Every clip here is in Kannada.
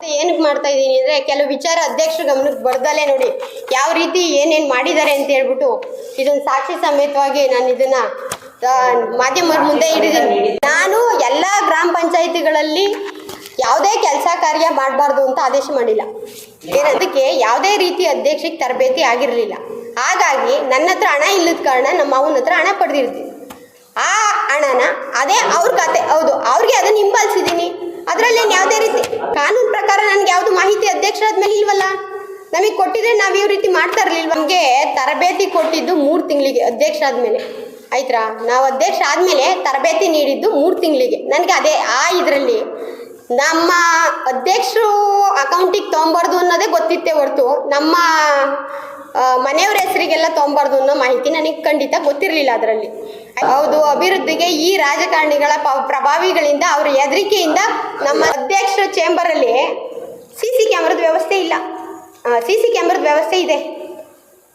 ಏನಕ್ಕೆ ಮಾಡ್ತಾ ಇದ್ದೀನಿ ಅಂದರೆ ಕೆಲವು ವಿಚಾರ ಅಧ್ಯಕ್ಷರ ಗಮನಕ್ಕೆ ಬರ್ದಲ್ಲೇ ನೋಡಿ. ಯಾವ ರೀತಿ ಏನೇನು ಮಾಡಿದ್ದಾರೆ ಅಂತ ಹೇಳ್ಬಿಟ್ಟು ಇದೊಂದು ಸಾಕ್ಷಿ ಸಮೇತವಾಗಿ ನಾನು ಇದನ್ನು ಮಾಧ್ಯಮರ ಮುಂದೆ ಇಡಿದ್ದೀನಿ ನಾನು ಎಲ್ಲ ಗ್ರಾಮ ಪಂಚಾಯಿತಿಗಳಲ್ಲಿ ಯಾವುದೇ ಕೆಲಸ ಕಾರ್ಯ ಮಾಡಬಾರ್ದು ಅಂತ ಆದೇಶ ಮಾಡಿಲ್ಲ. ಏನದಕ್ಕೆ ಯಾವುದೇ ರೀತಿ ಅಧ್ಯಕ್ಷಕ್ಕೆ ತರಬೇತಿ ಆಗಿರಲಿಲ್ಲ. ಹಾಗಾಗಿ ನನ್ನ ಹತ್ರ ಹಣ ಇಲ್ಲದ ಕಾರಣ ನಮ್ಮ ಅವನ ಹತ್ರ ಹಣ ಪಡೆದಿರ್ತೀನಿ. ಆ ಹಣನ ಅದೇ ಅವ್ರ ಖಾತೆ, ಹೌದು, ಅವ್ರಿಗೆ ಅದನ್ನು ಹಿಂಬಾಲಿಸಿದ್ದೀನಿ. ಅದರಲ್ಲೇನು ಯಾವುದೇ ರೀತಿ? ಕಾನೂನು ಪ್ರಕಾರ ನನಗೆ ಯಾವುದು ಮಾಹಿತಿ ಅಧ್ಯಕ್ಷರಾದ್ಮೇಲೆ ಇಲ್ವಲ್ಲ? ನಮಗೆ ಕೊಟ್ಟಿದ್ರೆ ನಾವು ಈ ರೀತಿ ಮಾಡ್ತಾ ಇರಲಿಲ್ಲ ನಮಗೆ ತರಬೇತಿ ಕೊಟ್ಟಿದ್ದು ಮೂರು ತಿಂಗಳಿಗೆ ಅಧ್ಯಕ್ಷ ಆದಮೇಲೆ. ಆಯ್ತಾ ನಾವು ಅಧ್ಯಕ್ಷ ಆದಮೇಲೆ ತರಬೇತಿ ನೀಡಿದ್ದು ಮೂರು ತಿಂಗಳಿಗೆ. ನನಗೆ ಅದೇ ಆ ಇದರಲ್ಲಿ. ನಮ್ಮ ಅಧ್ಯಕ್ಷರು ಅಕೌಂಟಿಗೆ ತೊಗೊಂಬಾರ್ದು ಅನ್ನೋದೇ ಗೊತ್ತಿತ್ತೆ ಹೊರತು ನಮ್ಮ ಮನೆಯವ್ರ ಹೆಸರಿಗೆಲ್ಲ ತೊಗೊಂಬಾರ್ದು ಅನ್ನೋ ಮಾಹಿತಿ ನನಗೆ ಖಂಡಿತ ಗೊತ್ತಿರಲಿಲ್ಲ ಅದರಲ್ಲಿ. ಹೌದು, ಅಭಿವೃದ್ಧಿಗೆ ಈ ರಾಜಕಾರಣಿಗಳ ಪ್ರಭಾವಿಗಳಿಂದ ಅವರ ಹೆದರಿಕೆಯಿಂದ ನಮ್ಮ ಅಧ್ಯಕ್ಷರ ಚೇಂಬರಲ್ಲಿ ಸಿ ಸಿ ಕ್ಯಾಮ್ರದ ವ್ಯವಸ್ಥೆ ಇಲ್ಲ. ಸಿ ಸಿ ಕ್ಯಾಮ್ರದ ವ್ಯವಸ್ಥೆ ಇದೆ.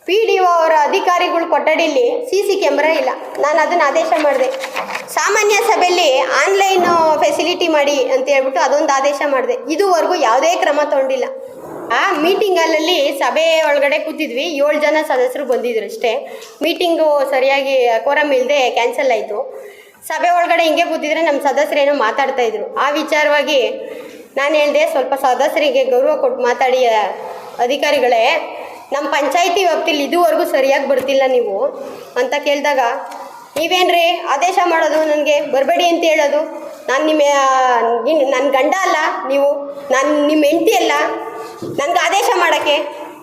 ಪಿ ಡಿ ಒ ಅವರ ಅಧಿಕಾರಿಗಳು ಕೊಠಡಿಯಲ್ಲಿ ಸಿ ಸಿ ಕ್ಯಾಮ್ರಾ ಇಲ್ಲ. ನಾನು ಅದನ್ನು ಆದೇಶ ಮಾಡಿದೆ. ಸಾಮಾನ್ಯ ಸಭೆಯಲ್ಲಿ ಆನ್ಲೈನ್ ಫೆಸಿಲಿಟಿ ಮಾಡಿ ಅಂತ ಹೇಳ್ಬಿಟ್ಟು ಅದೊಂದು ಆದೇಶ ಮಾಡಿದೆ. ಇದುವರೆಗೂ ಯಾವುದೇ ಕ್ರಮ ತಗೊಂಡಿಲ್ಲ. ಆ ಮೀಟಿಂಗ್ ಹಾಲಲ್ಲಿ ಸಭೆ ಒಳಗಡೆ ಕೂತಿದ್ವಿ. ಏಳು ಜನ ಸದಸ್ಯರು ಬಂದಿದ್ರು ಅಷ್ಟೇ. ಮೀಟಿಂಗು ಸರಿಯಾಗಿ ಕೋರಮ್ ಇಲ್ಲದೆ ಕ್ಯಾನ್ಸಲ್ ಆಯಿತು. ಸಭೆ ಒಳಗಡೆ ಹಿಂಗೆ ಕೂತಿದ್ರೆ ನಮ್ಮ ಸದಸ್ಯರೇನೋ ಮಾತಾಡ್ತಾ ಇದ್ರು. ಆ ವಿಚಾರವಾಗಿ ನಾನು ಹೇಳಿದೆ, ಸ್ವಲ್ಪ ಸದಸ್ಯರಿಗೆ ಗೌರವ ಕೊಟ್ಟು ಮಾತಾಡಿ ಅಧಿಕಾರಿಗಳೇ ನಮ್ಮ ಪಂಚಾಯಿತಿ ವ್ಯಾಪ್ತಿಲಿ ಇದುವರೆಗೂ ಸರಿಯಾಗಿ ಬರ್ತಿಲ್ಲ ನೀವು ಅಂತ ಕೇಳಿದಾಗ, ನೀವೇನ್ರಿ ಆದೇಶ ಮಾಡೋದು ನನಗೆ? ಬರಬೇಡಿ ಅಂತ ಹೇಳೋದು. ನಾನು ನಿಮ್ಮ ನನ್ನ ಗಂಡ ಅಲ್ಲ ನೀವು. ನಾನು ನಿಮ್ಮ ಹೆಂಡತಿ ಅಲ್ಲ. ನನಗೆ ಆದೇಶ ಮಾಡೋಕ್ಕೆ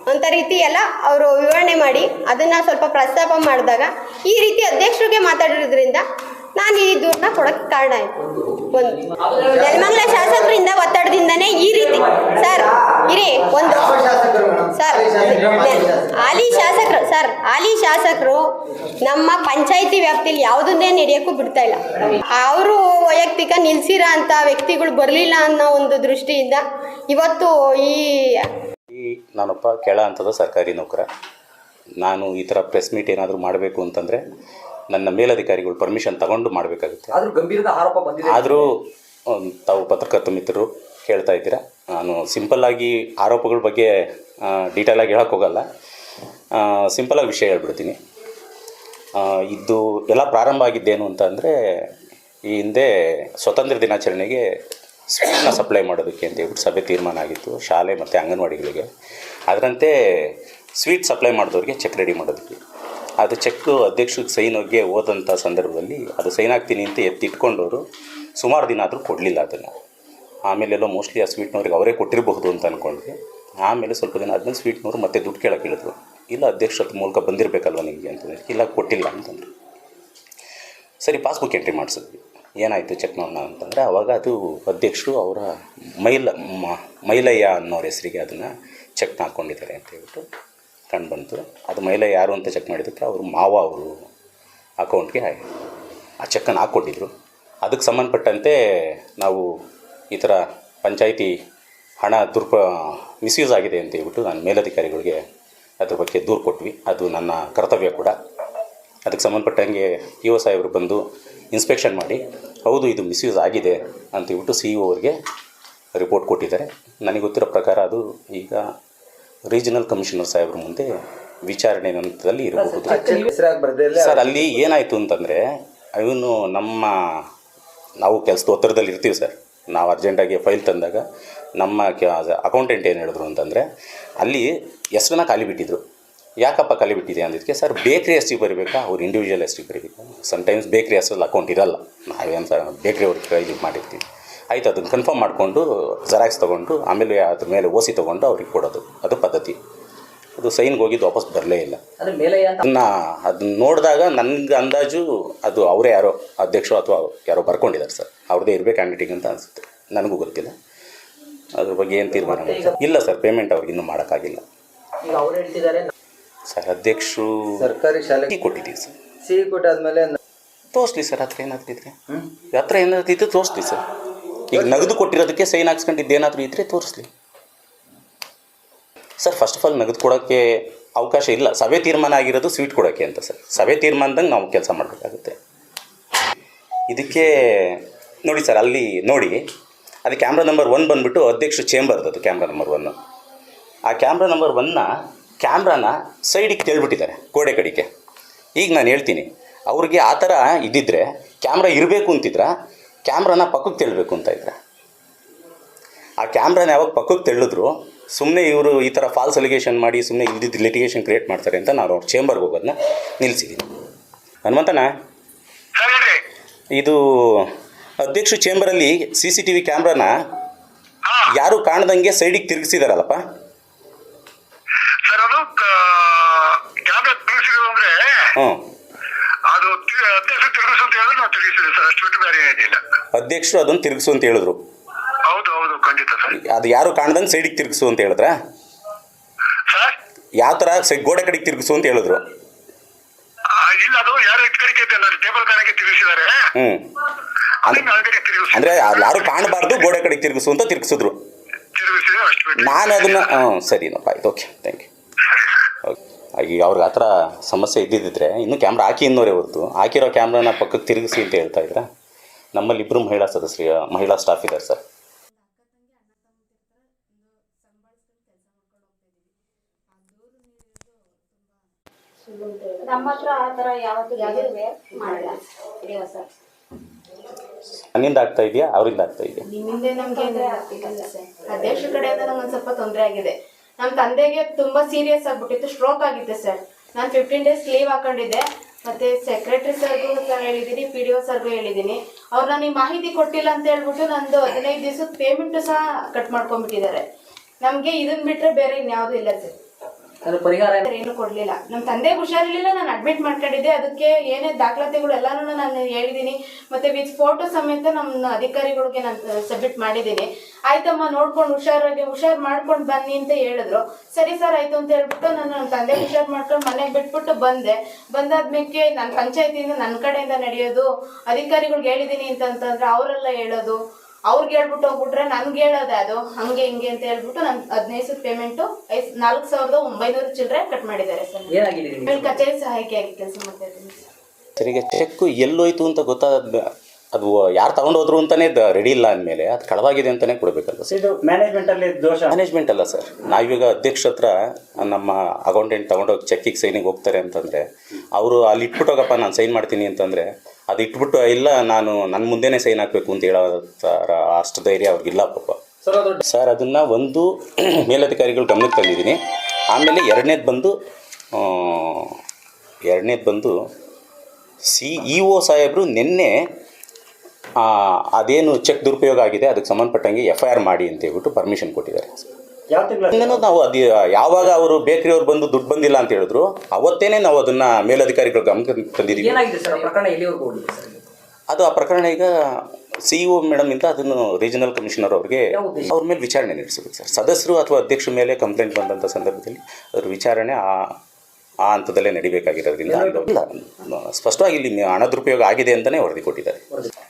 ಅಂತ ರೀತಿ ಎಲ್ಲ ಅವರು ವಿವರಣೆ ಮಾಡಿ ಅದನ್ನು ಸ್ವಲ್ಪ ಪ್ರಸ್ತಾಪ ಮಾಡಿದಾಗ ಈ ರೀತಿ ಅಧ್ಯಕ್ಷರಿಗೆ ಮಾತಾಡಿರೋದ್ರಿಂದ ನಾನು ಈ ದೂರನ್ನ ಕೊಡೋಕ್ಕೆ ಕಾರಣ ಆಯ್ತು. ಒಂದು. ನೆಲಮಂಗಲ ಶಾಸಕರಿಂದ ಒತ್ತಡದಿಂದನೇ ಈ ರೀತಿ. ಸರ್, ಇರಿ, ಒಂದು. ಸರ್, ಹಾಲಿ ಶಾಸಕರು, ಸರ್, ಹಾಲಿ ಶಾಸಕರು ನಮ್ಮ ಪಂಚಾಯಿತಿ ವ್ಯಾಪ್ತಿಲಿ ಯಾವುದನ್ನೇ ನಡೆಯೋಕ್ಕೂ ಬಿಡ್ತಾ ಇಲ್ಲ. ಅವರು ವೈಯಕ್ತಿಕ ನಿಲ್ಸಿರ ಅಂತ ವ್ಯಕ್ತಿಗಳು ಬರಲಿಲ್ಲ ಅನ್ನೋ ಒಂದು ದೃಷ್ಟಿಯಿಂದ ಇವತ್ತು ಈ ನಾನಪ್ಪ ಕೆಳ ಅಂತದ ಸರ್ಕಾರಿ ನೌಕರ. ನಾನು ಈ ಥರ ಪ್ರೆಸ್ ಮೀಟ್ ಏನಾದರೂ ಮಾಡಬೇಕು ಅಂತಂದರೆ ನನ್ನ ಮೇಲಧಿಕಾರಿಗಳು ಪರ್ಮಿಷನ್ ತಗೊಂಡು ಮಾಡಬೇಕಾಗುತ್ತೆ. ಆದ್ರೂ ಗಂಭೀರದ ಆರೋಪ ಬಂದಿದೆ ಆದರೂ ತಾವು ಪತ್ರಕರ್ತ ಮಿತ್ರರು ಕೇಳ್ತಾ ಇದ್ದೀರಾ? ನಾನು ಸಿಂಪಲ್ಲಾಗಿ ಆರೋಪಗಳ ಬಗ್ಗೆ ಡೀಟೇಲಾಗಿ ಹೇಳಕ್ಕೆ ಹೋಗಲ್ಲ. ಸಿಂಪಲಾಗಿ ವಿಷಯ ಹೇಳ್ಬಿಡ್ತೀನಿ. ಇದು ಎಲ್ಲ ಪ್ರಾರಂಭ ಆಗಿದ್ದೇನು ಅಂತ ಅಂದರೆ ಈ ಹಿಂದೆ ಸ್ವತಂತ್ರ ದಿನಾಚರಣೆಗೆ ಸ್ವೀಟ್ನ ಸಪ್ಲೈ ಮಾಡೋದಕ್ಕೆ ಅಂತ ಹೇಳ್ಬಿಟ್ಟು ಸಭೆ ತೀರ್ಮಾನ ಆಗಿತ್ತು ಶಾಲೆ ಮತ್ತು ಅಂಗನವಾಡಿಗಳಿಗೆ. ಅದರಂತೆ ಸ್ವೀಟ್ ಸಪ್ಲೈ ಮಾಡಿದವ್ರಿಗೆ ಚೆಕ್ ರೆಡಿ ಮಾಡೋದಕ್ಕೆ. ಅದು ಚೆಕ್ ಅಧ್ಯಕ್ಷರಿಗೆ ಸೈನ್ ಹೋಗಿ ಹೋದಂಥ ಸಂದರ್ಭದಲ್ಲಿ ಅದು ಸೈನ್ ಹಾಕ್ತೀನಿ ಅಂತ ಎತ್ತಿಟ್ಕೊಂಡವರು ಸುಮಾರು ದಿನ ಆದರೂ ಕೊಡಲಿಲ್ಲ ಅದನ್ನು. ಆಮೇಲೆಲ್ಲೋ ಮೋಸ್ಟ್ಲಿ ಆ ಸ್ವೀಟ್ನವ್ರಿಗೆ ಅವರೇ ಕೊಟ್ಟಿರಬಹುದು ಅಂತ ಅಂದ್ಕೊಂಡ್ವಿ ಆಮೇಲೆ ಸ್ವಲ್ಪ ದಿನ ಆದಮೇಲೆ ಸ್ವೀಟ್ನವರು ಮತ್ತೆ ದುಡ್ಡು ಕೇಳಕ್ಕೆ ಹೇಳಿದ್ರು. ಇಲ್ಲ ಅಧ್ಯಕ್ಷರ ಮೂಲಕ ಬಂದಿರಬೇಕಲ್ವ ನಿಮಗೆ ಅಂತಂದ್ರೆ, ಇಲ್ಲ ಕೊಟ್ಟಿಲ್ಲ ಅಂತಂದರು. ಸರಿ ಪಾಸ್ಬುಕ್ ಎಂಟ್ರಿ ಮಾಡಿಸಿದ್ವಿ. ಏನಾಯಿತು ಚೆಕ್ ಅಂತಂದರೆ, ಅವಾಗ ಅದು ಅಧ್ಯಕ್ಷರು ಅವರ ಮೈಲ ಮೈಲಯ್ಯ ಅನ್ನೋರ ಹೆಸರಿಗೆ ಅದನ್ನು ಚೆಕ್ ಹಾಕ್ಕೊಂಡಿದ್ದಾರೆ ಅಂತ ಹೇಳ್ಬಿಟ್ಟು ಕಂಡು ಬಂತು. ಅದು ಮೇಲೆ ಯಾರು ಅಂತ ಚೆಕ್ ಮಾಡಿದ್ದಕ್ಕೆ ಅವರು ಮಾವ ಅವರು ಅಕೌಂಟ್ಗೆ ಆ ಚೆಕ್ಕನ್ನು ಹಾಕ್ಕೊಟ್ಟಿದ್ರು. ಅದಕ್ಕೆ ಸಂಬಂಧಪಟ್ಟಂತೆ ನಾವು ಈ ಥರ ಪಂಚಾಯಿತಿ ಹಣ ದುರ್ಪ ಮಿಸ್ಯೂಸ್ ಆಗಿದೆ ಅಂತ ಹೇಳ್ಬಿಟ್ಟು ನಾನು ಮೇಲಧಿಕಾರಿಗಳಿಗೆ ಅದ್ರ ಬಗ್ಗೆ ದೂರು ಕೊಟ್ವಿ. ಅದು ನನ್ನ ಕರ್ತವ್ಯ ಕೂಡ. ಅದಕ್ಕೆ ಸಂಬಂಧಪಟ್ಟಂಗೆ ಇ ಒ ಸಾಹೇಬರು ಬಂದು ಇನ್ಸ್ಪೆಕ್ಷನ್ ಮಾಡಿ, ಹೌದು ಇದು ಮಿಸ್ಯೂಸ್ ಆಗಿದೆ ಅಂತ ಹೇಳ್ಬಿಟ್ಟು ಸಿ ಇ ಅವರಿಗೆ ರಿಪೋರ್ಟ್ ಕೊಟ್ಟಿದ್ದಾರೆ. ನನಗೆ ಗೊತ್ತಿರೋ ಪ್ರಕಾರ ಅದು ಈಗ ರೀಜನಲ್ ಕಮಿಷನರ್ ಸಾಹೇಬ್ರ ಮುಂದೆ ವಿಚಾರಣೆ ಹಂತದಲ್ಲಿ ಇರಬಹುದು. ಹೆಸರಾಗಿ ಬರ್ದೇ ಇಲ್ಲ ಸರ್ ಅಲ್ಲಿ ಏನಾಯಿತು ಅಂತಂದರೆ ಇವನು ನಮ್ಮ ನಾವು ಕೆಲಸದ ಒತ್ತಡದಲ್ಲಿ ಇರ್ತೀವಿ ಸರ್. ನಾವು ಅರ್ಜೆಂಟಾಗಿ ಫೈಲ್ ತಂದಾಗ ನಮ್ಮ ಅಕೌಂಟೆಂಟ್ ಏನು ಹೇಳಿದ್ರು ಅಂತಂದರೆ ಅಲ್ಲಿ ಹೆಸ್ರನ್ನ ಖಾಲಿ ಬಿಟ್ಟಿದ್ರು. ಯಾಕಪ್ಪ ಖಾಲಿ ಬಿಟ್ಟಿದೆ ಅಂದಿದ್ದಕ್ಕೆ ಸರ್ ಬೇಕ್ರಿ ಎಸ್ಟಿಗೆ ಬರಬೇಕಾ? ಅವ್ರು ಇಂಡಿವಿಜುವಲ್ ಹೆಸ್ರಿಗೆ ಬರೀಬೇಕು. ಸಮ್ಟೈಮ್ಸ್ ಬೇಕ್ರಿ ಹೆಸ್ರಲ್ಲಿ ಅಕೌಂಟ್ ಇರಲ್ಲ ನಾವೇನು ಸರ್ ಬೇಕ್ರಿ ಅವ್ರಿಗೆ ಇದು ಮಾಡಿರ್ತೀವಿ. ಆಯಿತು ಅದನ್ನು ಕನ್ಫರ್ಮ್ ಮಾಡಿಕೊಂಡು ಜೆರಾಕ್ಸ್ ತೊಗೊಂಡು ಆಮೇಲೆ ಅದ್ರ ಮೇಲೆ ಓಸಿ ತೊಗೊಂಡು ಅವ್ರಿಗೆ ಕೊಡೋದು. ಅದು ಪದ್ಧತಿ. ಅದು ಸೈನ್ಗೆ ಹೋಗಿದ್ದು ವಾಪಸ್ ಬರಲೇ ಇಲ್ಲ. ಅದನ್ನ ಅದನ್ನ ನೋಡಿದಾಗ ನನಗೆ ಅಂದಾಜು ಅದು ಅವರೇ ಯಾರೋ ಅಧ್ಯಕ್ಷರು ಅಥವಾ ಯಾರೋ ಬರ್ಕೊಂಡಿದ್ದಾರೆ ಸರ್. ಅವ್ರದ್ದೇ ಇರಬೇಕು ಕ್ಯಾಂಡಿಡೇಟಿಂಗ್ ಅಂತ ಅನಿಸುತ್ತೆ. ನನಗೂ ಗೊತ್ತಿಲ್ಲ. ಅದ್ರ ಬಗ್ಗೆ ಏನು ತೀರ್ಮಾನ? ಇಲ್ಲ ಸರ್ ಪೇಮೆಂಟ್ ಅವ್ರಿಗೆ ಇನ್ನೂ ಮಾಡೋಕ್ಕಾಗಿಲ್ಲ. ಈಗ ಅವ್ರು ಹೇಳ್ತಿದ್ದಾರೆ. ಸರ್ ಅಧ್ಯಕ್ಷರು ಸರ್ಕಾರಿ ಶಾಲೆ ಕೊಟ್ಟಿದ್ದೀವಿ ಸರ್. ಸಿಹಿ ಕೊಟ್ಟಾದ್ಮೇಲೆ ತೋರಿಸ್ಲಿ ಸರ್ ಹತ್ರ ಏನಾಗ್ತಿದ್ರೆ? ಹತ್ರ ಏನಾಗ್ತಿತ್ತು ತೋರಿಸ್ಲಿ ಸರ್. ಈಗ ನಗದು ಕೊಟ್ಟಿರೋದಕ್ಕೆ ಸೈನ್ ಹಾಕ್ಸ್ಕೊಂಡಿದ್ದು ಏನಾದರೂ ಇದ್ರೆ ತೋರಿಸ್ಲಿ. ಸರ್ ಫಸ್ಟ್ ಆಫ್ ಆಲ್ ನಗದು ಕೊಡೋಕ್ಕೆ ಅವಕಾಶ ಇಲ್ಲ. ಸಭೆ ತೀರ್ಮಾನ ಆಗಿರೋದು ಸ್ವೀಟ್ ಕೊಡೋಕ್ಕೆ ಅಂತ ಸರ್. ಸಭೆ ತೀರ್ಮಾನದಂಗೆ ನಾವು ಕೆಲಸ ಮಾಡಬೇಕಾಗುತ್ತೆ. ಇದಕ್ಕೆ ನೋಡಿ ಸರ್, ಅಲ್ಲಿ ನೋಡಿ. ಅದು ಕ್ಯಾಮ್ರಾ ನಂಬರ್ ಒನ್ ಬಂದುಬಿಟ್ಟು ಅಧ್ಯಕ್ಷ ಚೇಂಬರ್ದು ಅದು ಕ್ಯಾಮ್ರಾ ನಂಬರ್ ಒನ್ನು ಆ ಕ್ಯಾಮ್ರಾ ನಂಬರ್ ಒನ್ನ ಕ್ಯಾಮ್ರಾನ ಸೈಡಿಗೆ ತೇಳ್ಬಿಟ್ಟಿದ್ದಾರೆ ಗೋಡೆ ಕಡೆಗೆ. ಈಗ ನಾನು ಹೇಳ್ತೀನಿ, ಅವ್ರಿಗೆ ಆ ಥರ ಇದ್ದಿದ್ರೆ ಕ್ಯಾಮ್ರಾ ಇರಬೇಕು ಅಂತಿದ್ರ ಕ್ಯಾಮ್ರಾನ ಪಕ್ಕಕ್ಕೆ ತೆಳ್ಬೇಕು ಅಂತ ಇದ್ರೆ. ಆ ಕ್ಯಾಮ್ರಾನ ಯಾವಾಗ ಪಕ್ಕಕ್ಕೆ ತೆಳ್ಳಿದ್ರು ಸುಮ್ಮನೆ ಇವರು ಈ ಥರ ಫಾಲ್ಸ್ ಅಲಿಗೇಷನ್ ಮಾಡಿ ಸುಮ್ಮನೆ ಇದ್ದಿದ್ದು ಲಿಟಿಗೇಷನ್ ಕ್ರಿಯೇಟ್ ಮಾಡ್ತಾರೆ ಅಂತ ನಾನು ಅವ್ರ ಚೇಂಬರ್ಗೆ ಹೋಗೋದನ್ನ ನಿಲ್ಲಿಸಿದ್ದೀನಿ ಹನುಮಂತನ ಇದು ಅಧ್ಯಕ್ಷ ಚೇಂಬರಲ್ಲಿ ಸಿ ಸಿ ಟಿ ವಿ ಕ್ಯಾಮ್ರಾನ ಯಾರು ಕಾಣದಂಗೆ ಸೈಡಿಗೆ ತಿರುಗಿಸಿದಾರಲ್ಲಪ್ಪ? ಹ್ಞೂ ತಿರುಗಿಸು ಅಂತ ಹೇಳಿದ್ರೆ ನಾವು ಸರ್ ಅಷ್ಟು ಬಿಟ್ಟು ಬೇರೆ ಏನಿಲ್ಲ ಅಧ್ಯಕ್ಷರು ಅದನ್ನು ತಿರುಗಿಸು ಅಂತ ಹೇಳಿದ್ರು. ಹೌದು ಹೌದು ಖಂಡಿತ ಸರ್. ಅದು ಯಾರು ಕಾಣ್ದಂಗೆ ಸೈಡಿಗೆ ತಿರುಗಿಸು ಅಂತ ಹೇಳಿದ್ರ? ಸರ್? ಯಾವ ಥರ ಸೈಡ್ ಗೋಡೆ ಕಡೆಗೆ ತಿರುಗಿಸು ಅಂತ ಹೇಳಿದ್ರು? ಆ, ಇಲ್ಲ ಅದು ಯಾರು ಟೇಬಲ್ ತಿರುಗಿಸಿದ್ದಾರೆ. ಹ್ಞೂ ಅಲ್ಲಿ ಆ ಕಡೆಗೆ ತಿರುಗಿಸಿ. ಅಂದರೆ ಯಾರು ಕಾಣಬಾರ್ದು ಗೋಡೆ ಕಡೆಗೆ ತಿರುಗಿಸು ಅಂತ ತಿರುಗಿಸಿದ್ರು. ತಿರುಗಿಸಿದ್ರೆ ಅಷ್ಟು ಬಿಟ್ಟು. ನಾನು ಅದನ್ನು ಹಾಂ ಸರಿನಪ್ಪ ಆಯ್ತು ಓಕೆ ಥ್ಯಾಂಕ್ ಯು ಸರಿ. ಈಗ ಅವ್ರಿಗೆ ಆ ಥರ ಸಮಸ್ಯೆ ಇದ್ದಿದ್ದರೆ ಇನ್ನೂ ಕ್ಯಾಮ್ರಾ ಹಾಕಿ ಇನ್ನೋರೇ ಹೊರತು ಹಾಕಿರೋ ಕ್ಯಾಮ್ರಾನ ಪಕ್ಕಕ್ಕೆ ತಿರುಗಿಸಿ ಅಂತ ಹೇಳ್ತಾ ಇದ್ದೀರಾ ನಮ್ಮಲ್ಲಿ ಇಬ್ಬರು ಮಹಿಳಾ ಸದಸ್ಯ ಮಹಿಳಾ ಸ್ಟಾಫ್ ಇದ್ದಾರೆ ಸರ್. ನನ್ನಿಂದ ಆಗ್ತಾ ಇದೆಯಾ? ಅವರಿಂದ ಆಗ್ತಾ ಇದೆಯಾ? ನಿಮ್ಮಿಂದ ನಮ್ಗೆ ಅಧ್ಯಕ್ಷ ಕಡೆಯಿಂದ ಒಂದ್ ಸ್ವಲ್ಪ ತೊಂದರೆ ಆಗಿದೆ. ನಮ್ಮ ತಂದೆಗೆ ತುಂಬಾ ಸೀರಿಯಸ್ ಆಗ್ಬಿಟ್ಟಿತ್ತು ಸ್ಟ್ರೋಕ್ ಆಗಿತ್ತು ಸರ್ ನಾನು ಫಿಫ್ಟೀನ್ ಡೇಸ್ ಲೀವ್ ಹಾಕೊಂಡಿದ್ದೆ. ಮತ್ತೆ ಸೆಕ್ರೆಟರಿ ಸರ್ಗೂ ಸರ್ ಹೇಳಿದ್ದೀನಿ ಪಿ ಡಿ ಒ ಸರ್ಗೂ ಹೇಳಿದ್ದೀನಿ ಅವ್ರು ನನಗೆ ಮಾಹಿತಿ ಕೊಟ್ಟಿಲ್ಲ ಅಂತ ಹೇಳ್ಬಿಟ್ಟು ನಂದು ಹದಿನೈದು ದಿವಸದ ಪೇಮೆಂಟ್ ಸಹ ಕಟ್ ಮಾಡ್ಕೊಂಡ್ಬಿಟ್ಟಿದ್ದಾರೆ. ನಮಗೆ ಇದನ್ನ ಬಿಟ್ರೆ ಬೇರೆ ಇನ್ಯಾವುದೂ ಇಲ್ಲ ಸರ್ ಪರಿಹಾರ ಏನು? ಕೊಡ್ಲಿಲ್ಲ. ನಮ್ಮ ತಂದೆಗೆ ಹುಷಾರಿರ್ಲಿಲ್ಲ, ನಾನು ಅಡ್ಮಿಟ್ ಮಾಡ್ಕೊಂಡಿದ್ದೆ. ಅದಕ್ಕೆ ಏನೇ ದಾಖಲಾತಿಗಳು ಎಲ್ಲಾನು ನಾನು ಹೇಳಿದೀನಿ. ಮತ್ತೆ ವಿತ್ ಫೋಟೋ ಸಮೇತ ನಮ್ಮ ಅಧಿಕಾರಿಗಳಿಗೆ ನಾನು ಸಬ್ಮಿಟ್ ಮಾಡಿದ್ದೀನಿ ಆಯ್ತಮ್ಮ, ನೋಡ್ಕೊಂಡು ಹುಷಾರಾಗಿ, ಹುಷಾರ್ ಮಾಡ್ಕೊಂಡು ಬನ್ನಿ ಅಂತ ಹೇಳಿದ್ರು. ಸರಿ ಸರ್, ಆಯ್ತು ಅಂತ ಹೇಳ್ಬಿಟ್ಟು ನಾನು ನನ್ನ ತಂದೆ ಹುಷಾರ್ ಮಾಡ್ಕೊಂಡು ಮನೆಗೆ ಬಿಟ್ಬಿಟ್ಟು ಬಂದೆ. ಬಂದಾದ್ಮೇಲೆ ನನ್ನ ಪಂಚಾಯತಿಯಿಂದ ನನ್ನ ಕಡೆಯಿಂದ ನಡೆಯೋದು, ಅಧಿಕಾರಿಗಳಿಗೆ ಹೇಳಿದ್ದೀನಿ ಅಂತಂತಂದ್ರೆ ಅವರೆಲ್ಲ ಹೇಳೋದು ಅವ್ರಿಗೆ ಹೇಳ್ಬಿಟ್ಟು ಹೋಗ್ಬಿಟ್ರೆ ನನ್ಗೆ ಹೇಳೋದೆ ಅದು. ಹಂಗೆ ಹಿಂಗೆ ಅಂತ ಹೇಳ್ಬಿಟ್ಟು ನನ್ ಹದಿನೈದು ಪೇಮೆಂಟು ಐದು ನಾಲ್ಕು ಸಾವಿರದ ಒಂಬೈನೂರು ಚಿಲ್ಲರೆ ಕಟ್ ಮಾಡಿದ್ದಾರೆ ಸರ್. ಏನಾಗಿದೆ ಕಚೇರಿ ಸಹಾಯಕಿಯಾಗಿ ಕೆಲಸ ಮಾಡ್ತಾ ಇದ್ದೀನಿ. ಸರಿಗೆ ಚೆಕ್ಕು ಎಲ್ಲೋಯ್ತು ಅಂತ ಗೊತ್ತಾದ ಅದು ಯಾರು ತಗೊಂಡೋದ್ರು ಅಂತಾನೆ ರೆಡಿ ಇಲ್ಲ ಅಂದಮೇಲೆ ಅದು ಕಳವಾಗಿದೆ ಅಂತಲೇ ಕೊಡಬೇಕಲ್ಲ ಸರ್? ಇದು ಮ್ಯಾನೇಜ್ಮೆಂಟಲ್ಲಿ ದೋಷ? ಮ್ಯಾನೇಜ್ಮೆಂಟ್ ಅಲ್ಲ ಸರ್. ನಾವೀಗ ಅಧ್ಯಕ್ಷ ಹತ್ರ ನಮ್ಮ ಅಕೌಂಟೆಂಟ್ ತಗೊಂಡೋಗಿ ಚೆಕ್ಕಿಗೆ ಸೈನಿಗೆ ಹೋಗ್ತಾರೆ ಅಂತಂದರೆ ಅವರು ಅಲ್ಲಿ ಇಟ್ಬಿಟ್ಟೋಗಪ್ಪ ನಾನು ಸೈನ್ ಮಾಡ್ತೀನಿ ಅಂತಂದರೆ ಅದು ಇಟ್ಬಿಟ್ಟು ಇಲ್ಲ ನಾನು ನನ್ನ ಮುಂದೆನೇ ಸೈನ್ ಹಾಕಬೇಕು ಅಂತ ಹೇಳೋ ಥರ ಅಷ್ಟು ಧೈರ್ಯ ಅವ್ರಿಗಿಲ್ಲ ಪಾಪ. ಸರ್ ಅದು ಸರ್ ಅದನ್ನು ಒಂದು ಮೇಲಧಿಕಾರಿಗಳು ಗಮನಕ್ಕೆ ತಂದಿದ್ದೀನಿ. ಆಮೇಲೆ ಎರಡನೇದು ಬಂದು ಎರಡನೇದು ಬಂದು ಸಿ ಇ ಒ ಸಾಹೇಬರು ನಿನ್ನೆ ಅದೇನು ಚೆಕ್ ದುರುಪಯೋಗ ಆಗಿದೆ ಅದಕ್ಕೆ ಸಂಬಂಧಪಟ್ಟಂಗೆ ಎಫ್ ಐ ಆರ್ ಮಾಡಿ ಅಂತ ಹೇಳ್ಬಿಟ್ಟು ಪರ್ಮಿಷನ್ ಕೊಟ್ಟಿದ್ದಾರೆ. ನಾವು ಅದು ಯಾವಾಗ ಅವರು ಬೇಕರಿ ಅವ್ರು ಬಂದು ದುಡ್ಡು ಬಂದಿಲ್ಲ ಅಂತ ಹೇಳಿದ್ರು ಅವತ್ತೇನೆ ನಾವು ಅದನ್ನ ಮೇಲಧಿಕಾರಿಗಳು ಗಮನ ತಂದಿದ್ದೀವಿ. ಅದು ಆ ಪ್ರಕರಣ ಈಗ ಸಿ ಇ ಮೇಡಮ್ ಇಂದ ಅದನ್ನು ರೀಜನಲ್ ಕಮಿಷನರ್ ಅವರಿಗೆ ಅವ್ರ ಮೇಲೆ ವಿಚಾರಣೆ ನಡೆಸಬೇಕು ಸರ್. ಸದಸ್ಯರು ಅಥವಾ ಅಧ್ಯಕ್ಷರ ಮೇಲೆ ಕಂಪ್ಲೇಂಟ್ ಬಂದಂಥ ಸಂದರ್ಭದಲ್ಲಿ ಅವ್ರ ವಿಚಾರಣೆ ಆ ಆ ಹಂತದಲ್ಲೇ ನಡಿಬೇಕಾಗಿರೋದ್ರಿಂದ ಇಲ್ಲ ಸ್ಪಷ್ಟವಾಗಿ ಇಲ್ಲಿ ಹಣ ದುರುಪಯೋಗ ಆಗಿದೆ ಅಂತಲೇ ವರದಿ ಕೊಟ್ಟಿದ್ದಾರೆ.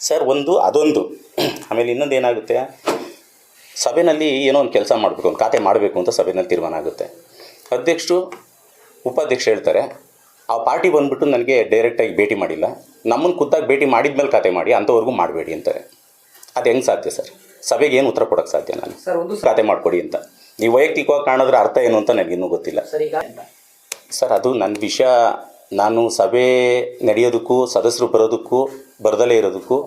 ಸರ್ ಒಂದು ಅದೊಂದು. ಆಮೇಲೆ ಇನ್ನೊಂದು ಏನಾಗುತ್ತೆ? ಸಭೆಯಲ್ಲಿ ಏನೋ ಒಂದು ಕೆಲಸ ಮಾಡಬೇಕು ಒಂದು ಖಾತೆ ಮಾಡಬೇಕು ಅಂತ ಸಭೆಯಲ್ಲಿ ತೀರ್ಮಾನ ಆಗುತ್ತೆ. ಅಧ್ಯಕ್ಷರು ಉಪಾಧ್ಯಕ್ಷ ಹೇಳ್ತಾರೆ ಆ ಪಾರ್ಟಿ ಬಂದುಬಿಟ್ಟು ನನಗೆ ಡೈರೆಕ್ಟಾಗಿ ಭೇಟಿ ಮಾಡಿಲ್ಲ. ನಮ್ಮನ್ನು ಖುದ್ದಾಗಿ ಭೇಟಿ ಮಾಡಿದ ಮೇಲೆ ಖಾತೆ ಮಾಡಿ ಅಂಥವ್ರಿಗೂ ಮಾಡಬೇಡಿ ಅಂತಾರೆ. ಅದು ಹೆಂಗೆ ಸಾಧ್ಯ ಸರ್? ಸಭೆಗೆ ಏನು ಉತ್ತರ ಕೊಡೋಕ್ಕೆ ಸಾಧ್ಯ ನಾನು ಸರ್ ಒಂದು ಖಾತೆ ಮಾಡಿಕೊಡಿ ಅಂತ. ನೀವು ವೈಯಕ್ತಿಕವಾಗಿ ಕಾಣೋದ್ರ ಅರ್ಥ ಏನು ಅಂತ ನನಗಿನ್ನೂ ಗೊತ್ತಿಲ್ಲ. ಸರ್ ಅದು ನನ್ನ ವಿಷಯ. ನಾನು ಸಭೆ ನಡೆಯೋದಕ್ಕೂ ಸದಸ್ಯರು ಬರೋದಕ್ಕೂ ಬರದಲೇ ಇರೋದಕ್ಕೂ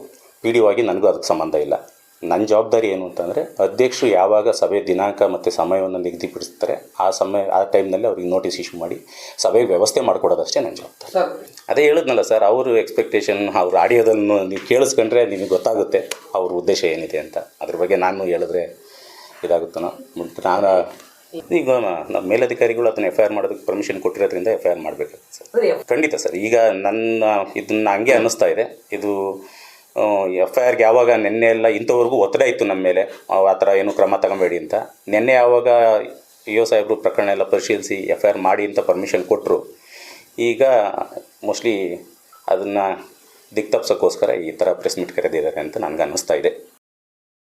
ಪಿ ಡಿ ಆಗಿ ನನಗೂ ಅದಕ್ಕೆ ಸಂಬಂಧ ಇಲ್ಲ. ನನ್ನ ಜವಾಬ್ದಾರಿ ಏನು ಅಂತಂದರೆ ಅಧ್ಯಕ್ಷರು ಯಾವಾಗ ಸಭೆ ದಿನಾಂಕ ಮತ್ತು ಸಮಯವನ್ನು ನಿಗದಿಪಡಿಸ್ತಾರೆ ಆ ಸಮಯ ಆ ಟೈಮ್ನಲ್ಲಿ ಅವ್ರಿಗೆ ನೋಟಿಸ್ ಇಶ್ಯೂ ಮಾಡಿ ಸಭೆಗೆ ವ್ಯವಸ್ಥೆ ಮಾಡಿಕೊಡೋದಷ್ಟೇ ನನ್ನ ಜವಾಬ್ದಾರಿ. ಅದೇ ಹೇಳಿದ್ನಲ್ಲ ಸರ್ ಅವರು ಎಕ್ಸ್ಪೆಕ್ಟೇಷನ್ ಅವ್ರ ಆಡಿಯೋದನ್ನು ನೀವು ಕೇಳಿಸ್ಕೊಂಡ್ರೆ ನಿಮಗೆ ಗೊತ್ತಾಗುತ್ತೆ ಅವ್ರ ಉದ್ದೇಶ ಏನಿದೆ ಅಂತ. ಅದ್ರ ಬಗ್ಗೆ ನಾನು ಹೇಳಿದ್ರೆ ಇದಾಗುತ್ತನೋ ಬಟ್ ನಾನು ಈಗ ನಮ್ಮ ಮೇಲಧಿಕಾರಿಗಳು ಅದನ್ನ ಎಫ್ ಐ ಆರ್ ಮಾಡೋದಕ್ಕೆ ಪರ್ಮಿಷನ್ ಕೊಟ್ಟಿರೋದ್ರಿಂದ ಎಫ್ ಐ ಆರ್ ಮಾಡಬೇಕಾಗುತ್ತೆ ಸರ್. ಸರಿ. ಖಂಡಿತ ಸರ್ ಈಗ ನನ್ನ ಇದನ್ನ ಹಂಗೆ ಅನ್ನಿಸ್ತಾ ಇದೆ. ಇದು ಎಫ್ ಐ ಆರ್ಗೆ ಯಾವಾಗ ನಿನ್ನೆ ಎಲ್ಲ ಇಂಥವರೆಗೂ ಒತ್ತಡ ಇತ್ತು ನಮ್ಮ ಮೇಲೆ, ಆ ಥರ ಏನು ಕ್ರಮ ತಗೊಬೇಡಿ ಅಂತ. ನಿನ್ನೆ ಯಾವಾಗ ಇ ಒ ಸಾಹೇಬರು ಪ್ರಕರಣ ಎಲ್ಲ ಪರಿಶೀಲಿಸಿ ಎಫ್ ಐ ಆರ್ ಮಾಡಿ ಅಂತ ಪರ್ಮಿಷನ್ ಕೊಟ್ಟರು ಈಗ ಮೋಸ್ಟ್ಲಿ ಅದನ್ನು ದಿಕ್ತಪ್ಸೋಕ್ಕೋಸ್ಕರ ಈ ಥರ ಪ್ರೆಸ್ ಮೀಟ್ ಕರೆದಿದ್ದಾರೆ ಅಂತ ನನಗೆ ಅನ್ನಿಸ್ತಾ ಇದೆ.